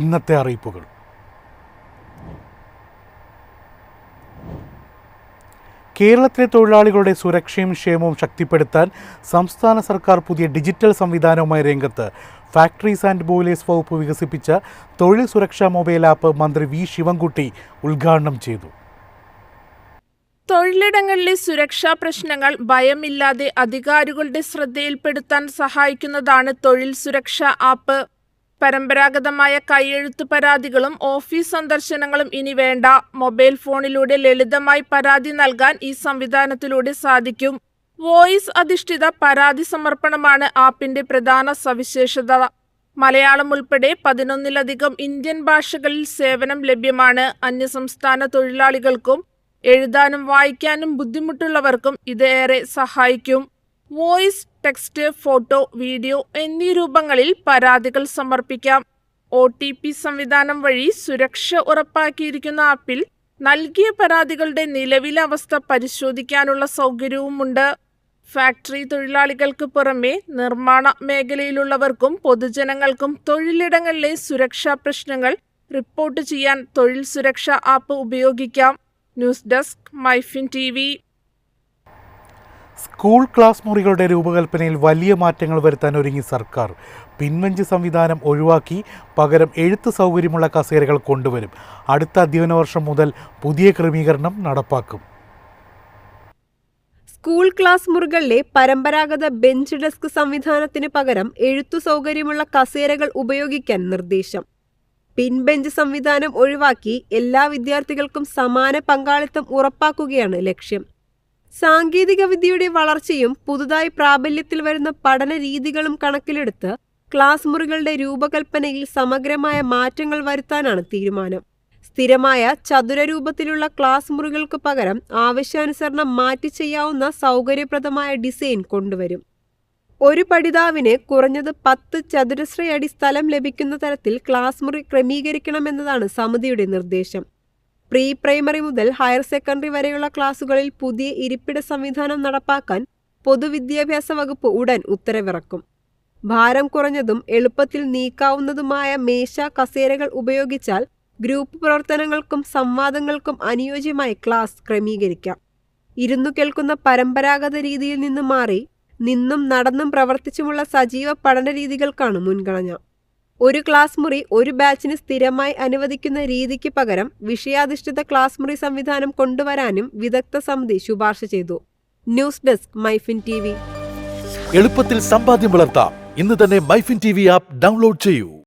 ഇന്നത്തെ അറിയിപ്പുകൾ. കേരളത്തിലെ തൊഴിലാളികളുടെ സുരക്ഷയും ക്ഷേമവും ശക്തിപ്പെടുത്താൻ സംസ്ഥാന സർക്കാർ പുതിയ ഡിജിറ്റൽ സംവിധാനവുമായി രംഗത്ത് ഫാക്ടറീസ് ആൻഡ് ബോയിലേഴ്സ് വകുപ്പ് വികസിപ്പിച്ച തൊഴിൽ സുരക്ഷാ മൊബൈൽ ആപ്പ് മന്ത്രി വി ശിവൻകുട്ടി ഉദ്ഘാടനം ചെയ്തു. തൊഴിലിടങ്ങളിലെ സുരക്ഷാ പ്രശ്നങ്ങൾ ഭയമില്ലാതെ അധികാരികളുടെ ശ്രദ്ധയിൽപ്പെടുത്താൻ സഹായിക്കുന്നതാണ് തൊഴിൽ സുരക്ഷാ ആപ്പ്. പരമ്പരാഗതമായ കൈയെഴുത്തു പരാതികളും ഓഫീസ് സന്ദർശനങ്ങളും ഇനി വേണ്ട. മൊബൈൽ ഫോണിലൂടെ ലളിതമായി പരാതി നൽകാൻ ഈ സംവിധാനത്തിലൂടെ സാധിക്കും. വോയിസ് അധിഷ്ഠിത പരാതി സമർപ്പണമാണ് ആപ്പിന്റെ പ്രധാന സവിശേഷത. മലയാളം ഉൾപ്പെടെ പതിനൊന്നിലധികം ഇന്ത്യൻ ഭാഷകളിൽ സേവനം ലഭ്യമാണ്. അന്യസംസ്ഥാന തൊഴിലാളികൾക്കും എഴുതാനും വായിക്കാനും ബുദ്ധിമുട്ടുള്ളവർക്കും ഇത് ഏറെ സഹായിക്കും. വോയിസ് ടെക്സ്റ്റ് ഫോട്ടോ വീഡിയോ എന്നീ രൂപങ്ങളിൽ പരാതികൾ സമർപ്പിക്കാം. ഒ ടി പി സംവിധാനം വഴി സുരക്ഷ ഉറപ്പാക്കിയിരിക്കുന്ന ആപ്പിൽ നൽകിയ പരാതികളുടെ നിലവിലെ അവസ്ഥ പരിശോധിക്കാനുള്ള സൗകര്യവുമുണ്ട്. ഫാക്ടറി തൊഴിലാളികൾക്ക് പുറമെ നിർമ്മാണ മേഖലയിലുള്ളവർക്കും പൊതുജനങ്ങൾക്കും തൊഴിലിടങ്ങളിലെ സുരക്ഷാ പ്രശ്നങ്ങൾ റിപ്പോർട്ട് ചെയ്യാൻ തൊഴിൽ സുരക്ഷാ ആപ്പ് ഉപയോഗിക്കാം. ന്യൂസ് ഡെസ്ക് മൈഫിൻ ടി സ്കൂൾ ക്ലാസ് മുറികളുടെ രൂപകൽപ്പനയിൽ വലിയ മാറ്റങ്ങൾ വരുത്താൻ ഒരുങ്ങി സർക്കാർ. പിൻവഞ്ച് സംവിധാനം ഒഴിവാക്കി പകരം എഴുത്ത് സൗകര്യമുള്ള കസേരകൾ കൊണ്ടുവരും. അടുത്ത അധ്യയന വർഷം മുതൽ പുതിയ ക്രമീകരണം നടപ്പാക്കും. സ്കൂൾ ക്ലാസ് മുറികളിലെ പരമ്പരാഗത ബെഞ്ച് ഡെസ്ക് സംവിധാനത്തിന് പകരം എഴുത്തു സൗകര്യമുള്ള കസേരകൾ ഉപയോഗിക്കാൻ നിർദ്ദേശം. പിൻബെഞ്ച് സംവിധാനം ഒഴിവാക്കി എല്ലാ വിദ്യാർത്ഥികൾക്കും സമാന പങ്കാളിത്തം ഉറപ്പാക്കുകയാണ് ലക്ഷ്യം. സാങ്കേതിക വിദ്യയുടെ വളർച്ചയും പുതുതായി പ്രാബല്യത്തിൽ വരുന്ന പഠന രീതികളും കണക്കിലെടുത്ത് ക്ലാസ് മുറികളുടെ രൂപകൽപ്പനയിൽ സമഗ്രമായ മാറ്റങ്ങൾ വരുത്താനാണ് തീരുമാനം. സ്ഥിരമായ ചതുരരൂപത്തിലുള്ള ക്ലാസ് മുറികൾക്ക് പകരം ആവശ്യാനുസരണം മാറ്റി ചെയ്യാവുന്ന സൗകര്യപ്രദമായ ഡിസൈൻ കൊണ്ടുവരും. ഒരു പഠിതാവിന് കുറഞ്ഞത് പത്ത് ചതുരശ്രയടി സ്ഥലം ലഭിക്കുന്ന തരത്തിൽ ക്ലാസ് മുറി ക്രമീകരിക്കണമെന്നതാണ് സമിതിയുടെ നിർദ്ദേശം. പ്രീ പ്രൈമറി മുതൽ ഹയർ സെക്കൻഡറി വരെയുള്ള ക്ലാസുകളിൽ പുതിയ ഇരിപ്പിട സംവിധാനം നടപ്പാക്കാൻ പൊതുവിദ്യാഭ്യാസ വകുപ്പ് ഉടൻ ഉത്തരവിറക്കും. ഭാരം കുറഞ്ഞതും എളുപ്പത്തിൽ നീക്കാവുന്നതുമായ മേശ കസേരകൾ ഉപയോഗിച്ചാൽ ഗ്രൂപ്പ് പ്രവർത്തനങ്ങൾക്കും സംവാദങ്ങൾക്കും അനുയോജ്യമായി ക്ലാസ് ക്രമീകരിക്കാം. ഇരുന്നു കേൾക്കുന്ന പരമ്പരാഗത രീതിയിൽ നിന്ന് മാറി നിന്നും നടന്നും പ്രവർത്തിച്ചുമുള്ള സജീവ പഠന രീതികൾക്കാണ് മുൻഗണന. ഒരു ക്ലാസ് മുറി ഒരു ബാച്ചിന് സ്ഥിരമായി അനുവദിക്കുന്ന രീതിക്ക് പകരം വിഷയാധിഷ്ഠിത ക്ലാസ് മുറി സംവിധാനം കൊണ്ടുവരാനും വിദഗ്ധ സമിതി ശുപാർശ ചെയ്തു. ന്യൂസ് ഡെസ്ക് മൈഫിൻ ടി എളുപ്പത്തിൽ സമ്പാദ്യം വളർത്താം. ഇന്ന് തന്നെ മൈഫിൻ ടി ആപ്പ് ഡൗൺലോഡ് ചെയ്യൂ.